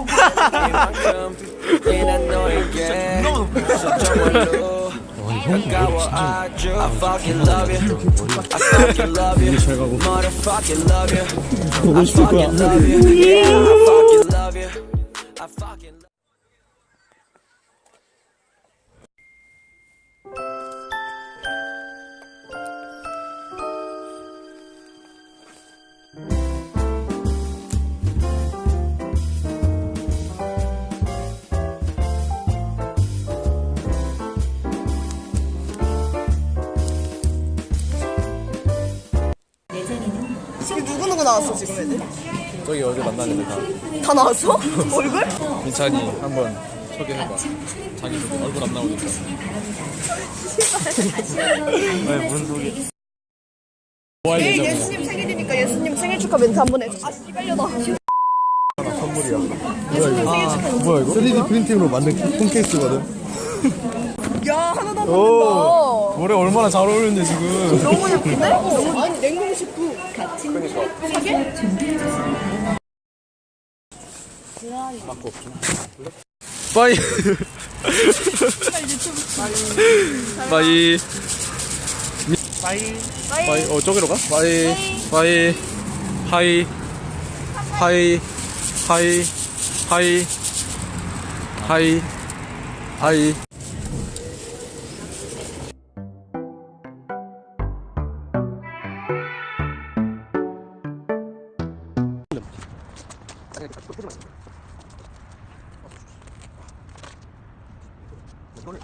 You can. So 나왔어 지금 애들? 저기 어제 만났는데 다 다 나왔어? 얼굴? 민찬이 한번 소개해봐. 자기 소개 얼굴 안 나오니까. 아니 무슨 소리? 뭐할 내일 예정이야 예수님 생일이니까 예수님 생일 축하 멘트 한 번 해줘. 아 씨발려다 이거? 3D 프린팅으로 만든 폰 케이스거든. 야 하나도 안 맞는다 노래 얼마나 잘 어울리는데 지금. 너무 예쁜데? 너무 아니 냉동 식구 빠이. 빠이. 빠이. 빠이. 어 저기로 가? 빠이. 빠이. 하이. 하이. 하이. 하이. 하이. 하이 これ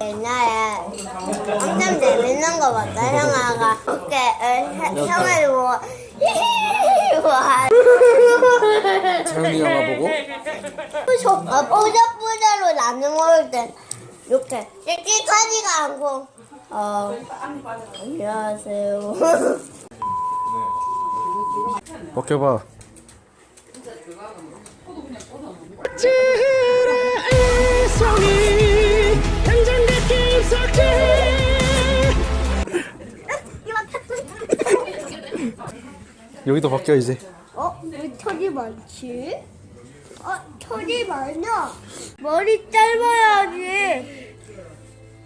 옛날에 엄청 재밌는 거 봤다. 형아가 어깨 어, 형을 보고 히히히히 와 태훈이 영화 보고? 어, 뿌셔뿌셔로 나는 먹을 때 이렇게 찌찌하지가 않고 어 안녕하세요. 벗겨봐 여기도 벗겨 이제 어? 왜 털이 많지? 어? 털이 많아 머리 짧아야지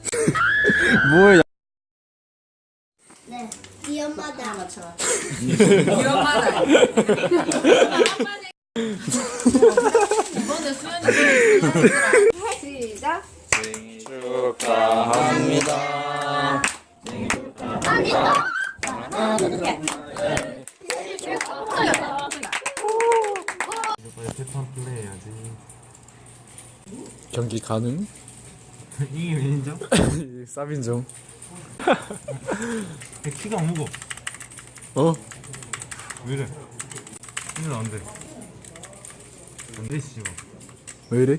뭐야 네 위험하다 시작 축하합니다 경기 가능? 이게 웬일이죠? 쌉인정 키가 안 무거. 어? 왜 이래? 이건 안 돼. 안 돼, 씨발. 왜 이래?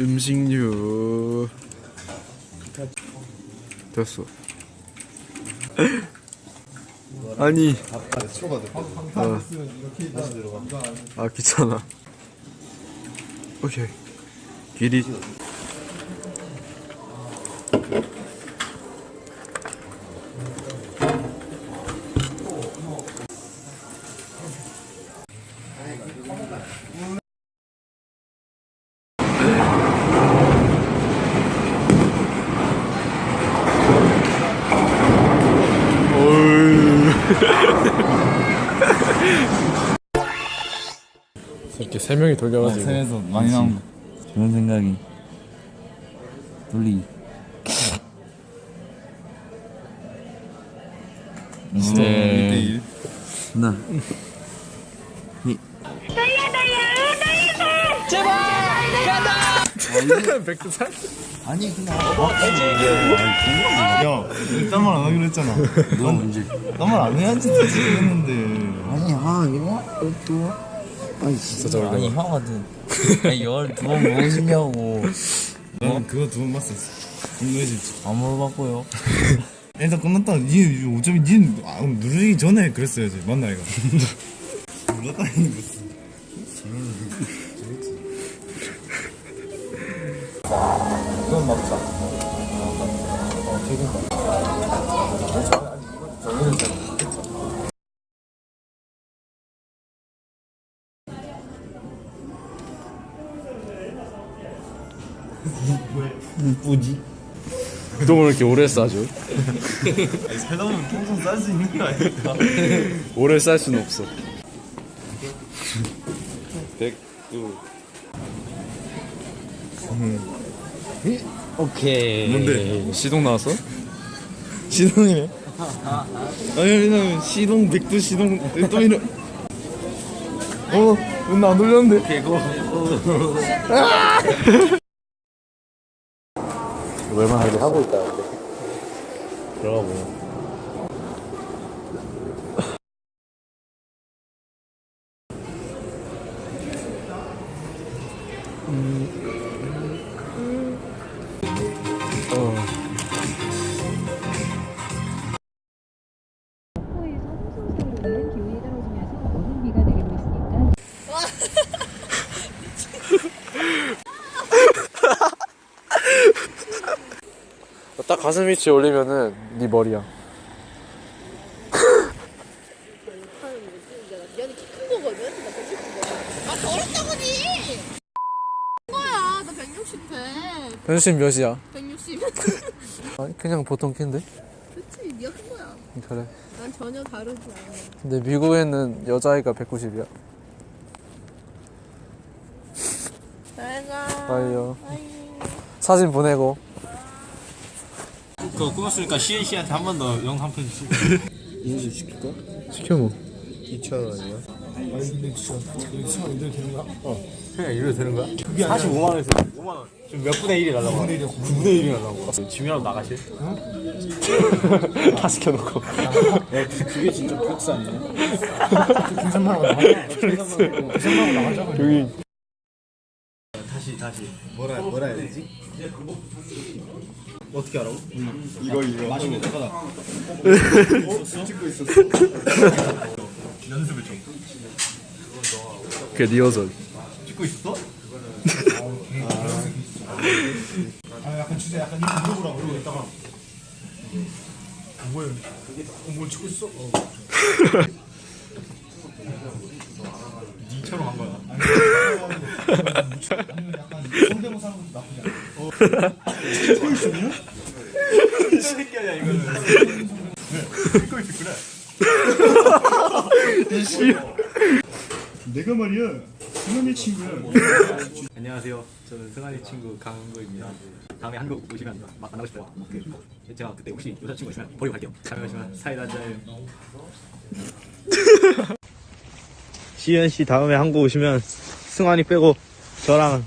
음식류. 됐어. 아니. 어. 아 귀찮아. 오케이. 길이 이렇게 세 명이 돌려가지고. 세에서 많이 나온 거. 좋은 생각이 돌리기. 네. 나 백두산? 아니 그냥 야, 딴말 안 하기로 했잖아. 너 문제 딴말 안 해야지 되지 했는데. 아니 아 이거 또 아니 진짜 아니 형아든 아니 열두 번 무엇이냐고 난 그거 두 번 봤었어. 안 물어봤고요 일단 끝났다. 니 어차피 니 아, 누르기 전에 그랬어야지. 맞나 이거? 눌렀다는 거. 그건 먹자 어 튀김밥 뭐지? 우동을 이렇게 오래 싸죠? 살다 보면 평생 쌀수 있는 거 아닐까? 오래 쌀 수는 없어 백두 오케이 뭔데? 시동 나왔어? 시동이네. 아니 왜냐면 시동 백두 시동 또 이런. 어, 맨날 안 돌렸는데. 개고 얼마나 하게 하고 있다 근데 들어가 보면 가슴 위치 올리면은 네 머리야 미안해 큰 거거든. 나 160아 더럽다고니. 거야. 나 160 돼. 변신 몇이야? 160. 아니 그냥 보통 킨데? 그치 네가 큰 거야. 그래 난 전혀 다르지 않아. 근데 미국에는 여자아이가 190이야 잘가. 아이요 사진 보내고 그거 끊었으니까 시은 씨한테 한 번 더 영상 한편 주시고. 시켜 뭐. 그냥 이래도 되는 거야? 45만 원에서 5만 원. 지금 몇 분의 1이 날라고? 9분의 1이 9분의 1이 날라고 지민하고 나가실? 다 시켜놓고. 그게 진짜 플렉스 아니야? 여기. 다시 다시. 뭐라 뭐라 해야 되지? 어떻게 알아? 이거 이거. 맛있는 젓가락 찍고 있었어. 연습을 좀 그 리허설 찍고 있었어? 아 약간 주제 약간 이거 물어보라 그러고 있다가. 어, 뭐야? 어, 뭘 찍고 있어? 어. 니처럼 한 거야 아니면 약간 성대모사 하는 것도 나쁘지 않아. 있었구나 내가 말이야. 승현이 친구야. 안녕하세요 저는 승환이 친구 강은구입니다 다음에 한국 오시면 막 만나고 싶어요 그, 제가 그때 혹시 여자친구 있으면 버리고 갈게요 오시면 사이다 한 잔 시현 씨 다음에 한국 오시면 승환이 빼고 저랑